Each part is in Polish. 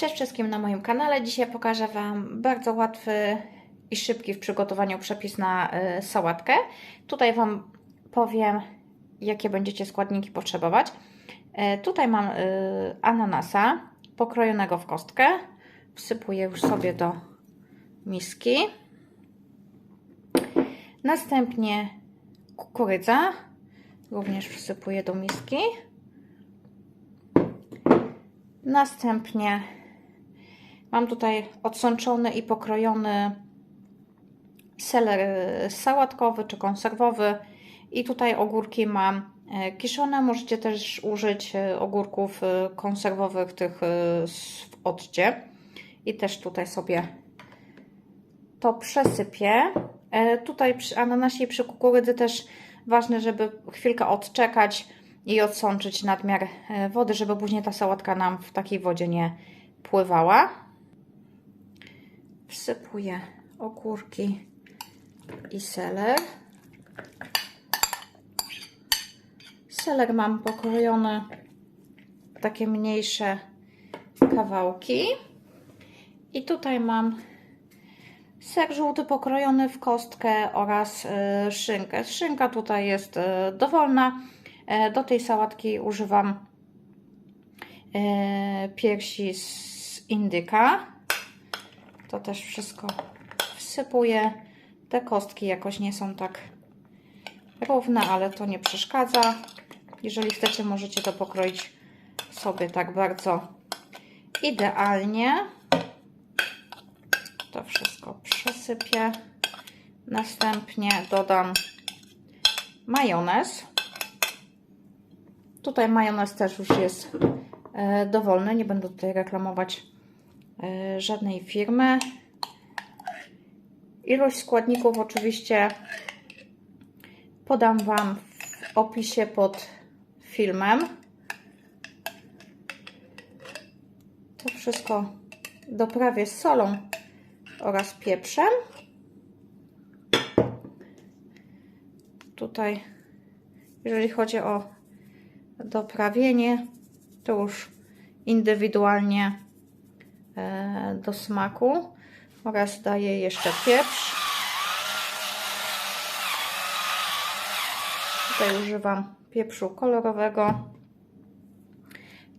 Cześć wszystkim na moim kanale. Dzisiaj pokażę Wam bardzo łatwy i szybki w przygotowaniu przepis na y, sałatkę. Tutaj Wam powiem, jakie będziecie składniki potrzebować. Y, tutaj mam y, ananasa pokrojonego w kostkę. Wsypuję już sobie do miski. Następnie kukurydza. Również wsypuję do miski. Następnie mam tutaj odsączony i pokrojony seler sałatkowy czy konserwowy i tutaj ogórki mam e, kiszone. Możecie też użyć e, ogórków e, konserwowych tych w odcie i też tutaj sobie to przesypię. Tutaj przy ananasie i przy kukurydzy też ważne, żeby chwilkę odczekać i odsączyć nadmiar wody, żeby później ta sałatka nam w takiej wodzie nie pływała. Wsypuję ogórki i seler. Seler mam pokrojony w takie mniejsze kawałki. I tutaj mam ser żółty pokrojony w kostkę oraz y, szynkę. Szynka tutaj jest y, dowolna. E, do tej sałatki używam e, piersi z indyka. To też wszystko wsypuję. Te kostki jakoś nie są tak równe, ale to nie przeszkadza. Jeżeli chcecie, możecie to pokroić sobie tak bardzo idealnie. To wszystko przesypię. Następnie dodam majonez. Tutaj majonez też już jest e, dowolny. Nie będę tutaj reklamować żadnej firmy. Ilość składników oczywiście podam Wam w opisie pod filmem. To wszystko doprawię z solą oraz pieprzem. Tutaj, jeżeli chodzi o doprawienie, to już indywidualnie e, do smaku oraz daję jeszcze pieprz. Tutaj używam pieprzu kolorowego.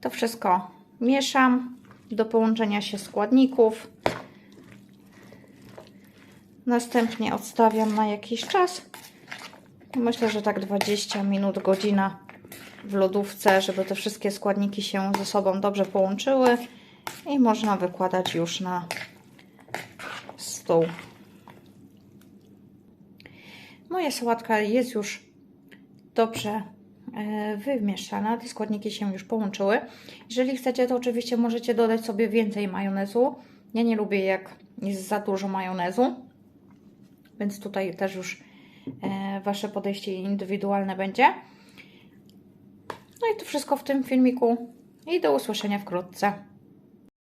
To wszystko mieszam do połączenia się składników. Następnie odstawiam na jakiś czas. Myślę, że tak 20 minut, godzina w lodówce, żeby te wszystkie składniki się ze sobą dobrze połączyły i można wykładać już na stół. Moja sałatka jest już dobrze e, wymieszana, te składniki się już połączyły. Jeżeli chcecie, to oczywiście możecie dodać sobie więcej majonezu. Ja nie lubię, jak jest za dużo majonezu, więc tutaj też już e, Wasze podejście indywidualne będzie. No i to wszystko w tym filmiku i do usłyszenia wkrótce.